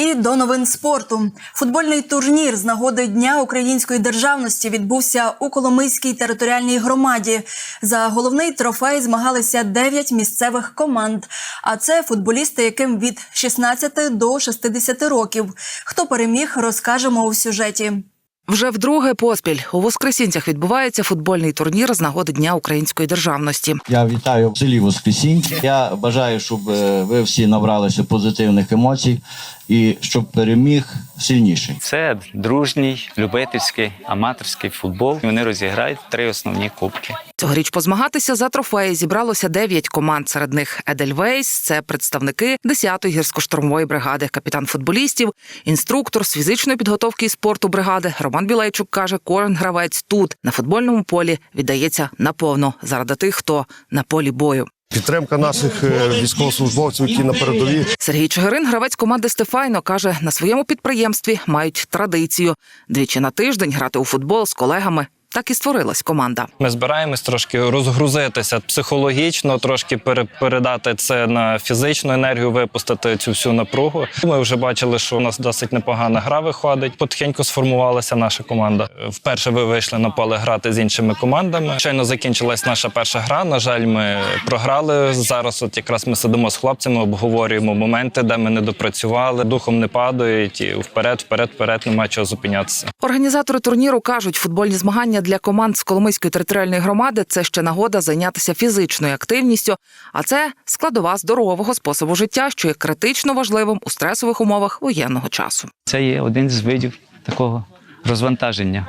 І до новин спорту. Футбольний турнір з нагоди Дня української державності відбувся у Коломийській територіальній громаді. За головний трофей змагалися 9 місцевих команд. А це футболісти, яким від 16 до 60 років. Хто переміг, розкажемо у сюжеті. Вже вдруге поспіль у Воскресінцях відбувається футбольний турнір з нагоди Дня української державності. Я вітаю в селі Воскресінці. Я бажаю, щоб е, ви всі набралися позитивних емоцій і щоб переміг сильніший. Це дружній, любительський, аматорський футбол. Вони розіграють три основні кубки. Цьогоріч позмагатися за трофеї зібралося 9 команд. Серед них Едельвейс, це представники 10-ї гірсько-штурмової бригади, капітан футболістів, інструктор з фізичної підготовки і спорту бригади. Роман Білейчук каже, кожен гравець тут на футбольному полі віддається наповно заради тих, хто на полі бою. Підтримка наших е, військовослужбовців, які на передовій. Сергій Чигирин, гравець команди Стефайно, каже, на своєму підприємстві мають традицію двічі на тиждень грати у футбол з колегами. Так і створилась команда. Ми збираємось трошки розгрузитися психологічно, трошки пере- передати це на фізичну енергію, випустити цю всю напругу. Ми вже бачили, що у нас досить непогана гра виходить. Потихеньку сформувалася наша команда. Вперше ви вийшли на поле грати з іншими командами. Щойно закінчилась наша перша гра. На жаль, ми програли. Зараз, от якраз ми сидимо з хлопцями, обговорюємо моменти, де ми не допрацювали, духом не падають і вперед, вперед, вперед, нема чого зупинятися. Організатори турніру кажуть, футбольні змагання для команд з Коломийської територіальної громади це ще нагода зайнятися фізичною активністю, а це складова здорового способу життя, що є критично важливим у стресових умовах воєнного часу. Це є один з видів такого розвантаження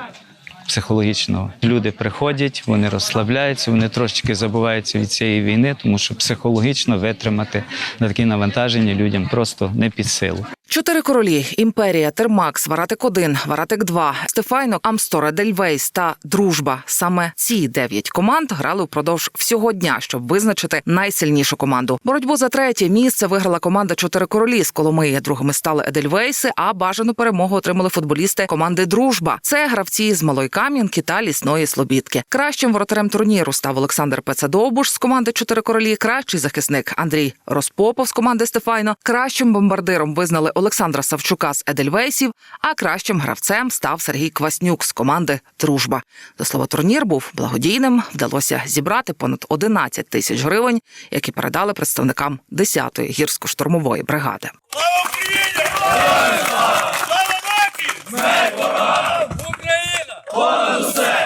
психологічного. Люди приходять, вони розслабляються, вони трошечки забуваються від цієї війни, тому що психологічно витримати на такі навантаження людям просто не під силу. Чотири королі: імперія, Термакс, Варатик 1 Варатик 2 Стефайно, Амстор, Едельвейс та Дружба. Саме ці дев'ять команд грали впродовж всього дня, щоб визначити найсильнішу команду. Боротьбу за третє місце виграла команда Чотири королі з Коломиї. Другими стали Едельвейси, а бажану перемогу отримали футболісти команди Дружба. Це гравці з Малої Кам'янки та Лісної Слобідки. Кращим воротарем турніру став Олександр Пецедовбуш з команди Чотири королі. Кращий захисник Андрій Розпопов з команди Стефайно. Кращим бомбардиром визнали Олександра Савчука з Едельвейсів, а кращим гравцем став Сергій Кваснюк з команди Дружба. До слова, турнір був благодійним. Вдалося зібрати понад 11 тисяч гривень, які передали представникам 10-ї гірсько-штурмової бригади. Понад